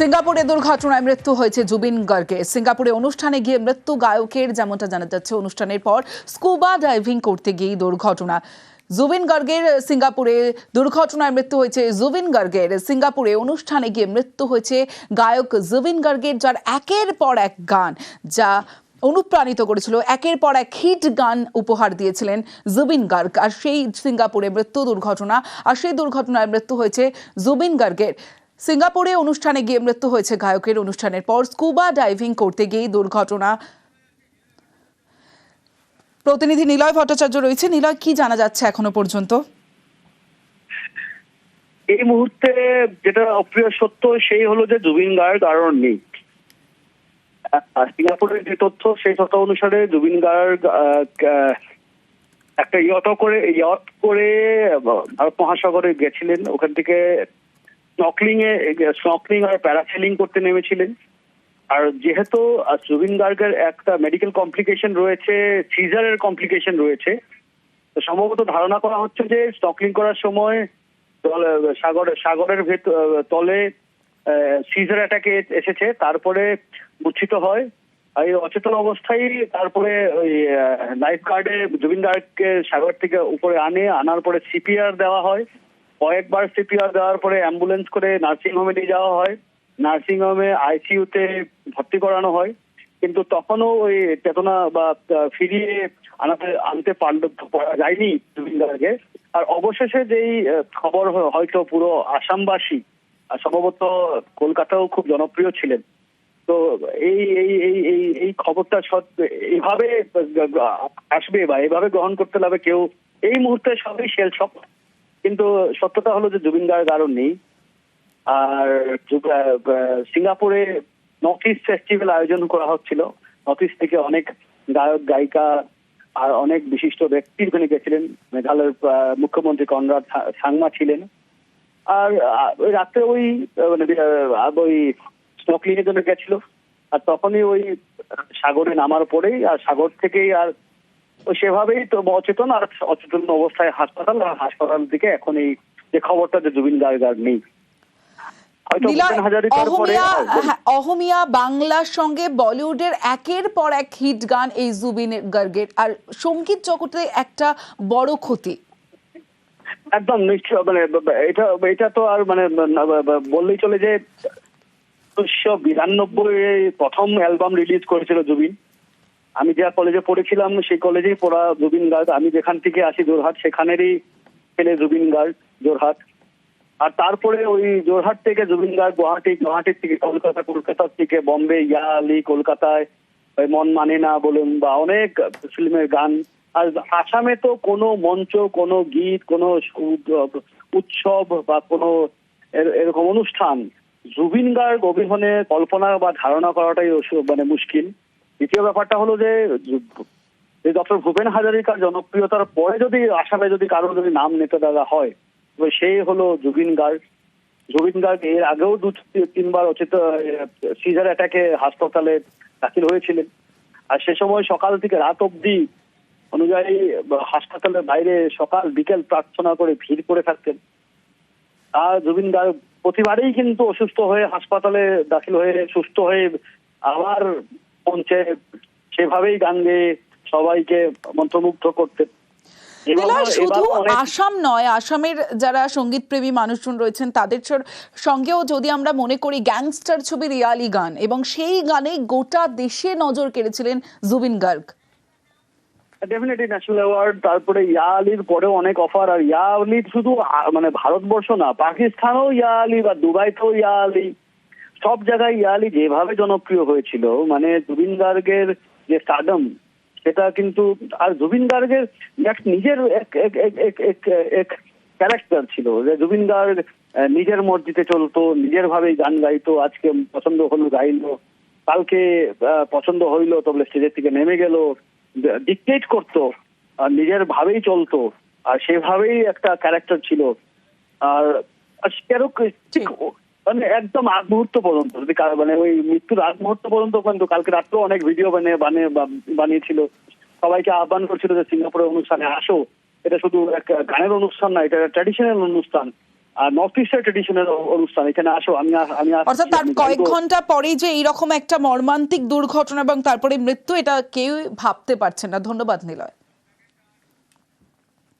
সিঙ্গাপুরে দুর্ঘটনায় মৃত্যু হয়েছে জুবিন গার্গের সিঙ্গাপুরে অনুষ্ঠানে গিয়ে মৃত্যু গায়কের যেমনটা জানা যাচ্ছে, অনুষ্ঠানের পর স্কুবা ডাইভিং করতে গিয়ে দুর্ঘটনা। জুবিন গার্গের সিঙ্গাপুরে দুর্ঘটনায় মৃত্যু হয়েছে জুবিন গার্গের। সিঙ্গাপুরে অনুষ্ঠানে গিয়ে মৃত্যু হয়েছে গায়ক জুবিন গার্গের, যার একের পর এক গান যা অনুপ্রাণিত করেছিল। একের পর এক হিট গান উপহার দিয়েছিলেন জুবিন গার্গ। আর সেই সিঙ্গাপুরে মৃত্যু দুর্ঘটনা, আর সেই দুর্ঘটনায় মৃত্যু হয়েছে জুবিন গার্গের। সিঙ্গাপুরে অনুষ্ঠানে গিয়ে মৃত্যু হয়েছে গায়কের। অনুষ্ঠানের পর স্কুবা ডাইভিং করতে গিয়ে দুর্ঘটনা। প্রতিনিধি নিলয় ভট্টাচার্য রয়েছে। নিলয়, কি জানা যাচ্ছে এখনও পর্যন্ত? এই মুহূর্তে যেটা অপ্রিয় সত্য, সেই হলো যে জুবিন গার্গ আর নেই সিঙ্গাপুরের যে তথ্য, সেই তথ্য অনুসারে জুবিন গার্গ একটা ইয়ট করে ইয়ট করে ভারত মহাসাগরে গেছিলেন। ওখান থেকে স্নকলিং এ স্নকলিং আর প্যারাসেলিং করতে নেমেছিলেন। আর যেহেতু জুবিন গার্গের একটা মেডিকেল কমপ্লিকেশন রয়েছে সিজারের কমপ্লিকেশন রয়েছে, তো সম্ভবত ধারণা করা হচ্ছে যে স্নকলিং করার সময় জল- সাগর, সাগরের ভেত তলে সিজার অ্যাটাকে এসেছে, তারপরে মূর্ছিত হয়। আর এই অচেতন অবস্থায় তারপরে ওই লাইফ গার্ডে জুবিন গার্গকে সাগর থেকে উপরে আনে, আনার পরে সিপিআর দেওয়া হয়। কয়েকবার সিপিআর দেওয়ার পরে অ্যাম্বুলেন্স করে নার্সিং হোমে নিয়ে যাওয়া হয়। নার্সিং হোমে আইসিইউতে ভর্তি করানো হয়। কিন্তু তখনও ওই চেতনা বা ফিরিয়ে আনাতে, আনতে পারল, পারা যায়নি জুবিন গার্গকে আর অবশেষে যেই খবর হয়তো পুরো আসামবাসী সম্ভবত কলকাতাও খুব জনপ্রিয় ছিলেন। তো এই এই এই এই এই খবরটা এইভাবে আসবে বা এইভাবে গ্রহণ করতে হবে কেউ এই মুহূর্তে সবই শেল সব কিন্তু সত্যতা হলো যে জুবিন গার্গ আরও নেই। আর সিঙ্গাপুরে নর্থ ইস্ট ফেস্টিভ্যাল আয়োজন করা হচ্ছিল। নর্থ ইস্ট থেকে অনেক গায়ক, গায়িকা আর অনেক বিশিষ্ট ব্যক্তি ওখানে গেছিলেন। মেঘালয়ের মুখ্যমন্ত্রী কনরাড সাংমা ছিলেন। আর রাত্রে ওই মানে ওই স্নকলিং এর জন্য গেছিল। আর তখনই ওই সাগরে নামার পরেই আর সাগর থেকেই আর সেভাবেই তো অচেতন আর অচেতন অবস্থায় হাসপাতাল আর হাসপাতাল থেকে এখন এই যে খবরটা যে জুবিন গার্গ আর নেই হাজারিকার পরে অহমিয়া হ্যাঁ, বাংলার সঙ্গে বলিউডের একের পর এক হিট গান এই জুবিন গার্গের। আর সংগীত জগতে একটা বড় ক্ষতি। একদম নিশ্চয় মানে এটা এটা তো আর মানে বললেই চলে যে উনিশশো বিরানব্বই প্রথম অ্যালবাম রিলিজ করেছিল জুবিন। আমি যে কলেজে পড়েছিলাম, সেই কলেজেই পড়া জুবিন গার্গ। আমি যেখান থেকে আসি জোরহাট, সেখানেরই ছেলে জুবিন গার্গ, জোরহাট। আর তারপরে ওই জোরহাট থেকে জুবিন গার্গ গুয়াহাটি, গুয়াহাটির থেকে কলকাতা, কলকাতার থেকে বম্বে ইয়া আলি কলকাতায় মন মানে না বলুন বা অনেক ফিল্মের গান। আর আসামে তো কোনো মঞ্চ, কোনো গীত, কোনো উৎসব বা কোনো এর- এরকম অনুষ্ঠান। জুবিন গার্গ অবিহনে কল্পনা বা ধারণা করাটাই মানে মুশকিল। দ্বিতীয় ব্যাপারটা হলো যে ডক্টর ভূপেন হাজারিকার জনপ্রিয়তার পরে যদি আসামে যদি কারও যদি নাম নিতে দেওয়া হয়, তবে সেই হলো জুবিন গার্গ। জুবিন গার্গ এর আগেও দু তিনবার অচেত সিজার অ্যাটাকে হাসপাতালে দাখিল হয়েছিলেন। আর সে সময় সকাল থেকে রাত অবধি অনুযায়ী হাসপাতালের বাইরে সকাল বিকেল প্রার্থনা করে ভিড় করে থাকতেন। আর জুবিন গার্গ প্রতিবারেই কিন্তু অসুস্থ হয়ে হাসপাতালে দাখিল হয়ে সুস্থ হয়ে আবার মঞ্চে সেভাবেই গান গেয়ে সবাইকে মন্ত্রমুগ্ধ নিলয় শুধু আসাম নয় আসামের যারা সংগীত প্রেমী মানুষজন রয়েছেন তাদের সঙ্গেও যদি আমরা মনে করি গ্যাংস্টার ছবি রিয়ালি গান এবং সেই গানে গোটা দেশে নজর কেড়েছিলেন Zubeen Garg. Definitely national award তারপরে ইয়া আলীর পরেও অনেক অফার আর ইয়া আলীর শুধু মানে ভারতবর্ষ না পাকিস্তানেও ইয়া আলী বা দুবাইতেও ইয়া আলী সব জায়গায় ইয়ালি যেভাবে জনপ্রিয় হয়েছিল মানে জুবিন গার্গের যে স্টাডম সেটা কিন্তু আর জুবিন গার্গের নিজের এক এক এক এক এক ক্যারেক্টার ছিল। যে জুবিন গার্গ নিজের মর্জিতে চলতো নিজের ভাবেই গান গাইতো আজকে পছন্দ হলো গাইলো কালকে পছন্দ হইল তবে স্টেজের থেকে নেমে গেল ডিকটেট করতো আর নিজের ভাবেই চলতো আর সেভাবেই একটা ক্যারেক্টার ছিল। আর ঠিক মানে একদম আগ মুহূর্ত পর্যন্ত যদি মানে ওই মৃত্যুর আগ মুহূর্ত পর্যন্ত কিন্তু কালকে রাত্রেও অনেক ভিডিও বানিয়ে বানিয়ে বানিয়েছিল। সবাইকে আহ্বান করছিল যে সিঙ্গাপুরের অনুষ্ঠানে আসো। এটা শুধু এক গানের অনুষ্ঠান না এটা ট্র্যাডিশনাল অনুষ্ঠান। নর্থ ইস্টের ট্রেডিশনাল অনুষ্ঠান এখানে আসো আমি আমি অর্থাৎ তার কয়েক ঘণ্টা পরেই যে এইরকম একটা মর্মান্তিক দুর্ঘটনা এবং তারপরে মৃত্যু এটা কেউ ভাবতে পারছে না। ধন্যবাদ নিলয়।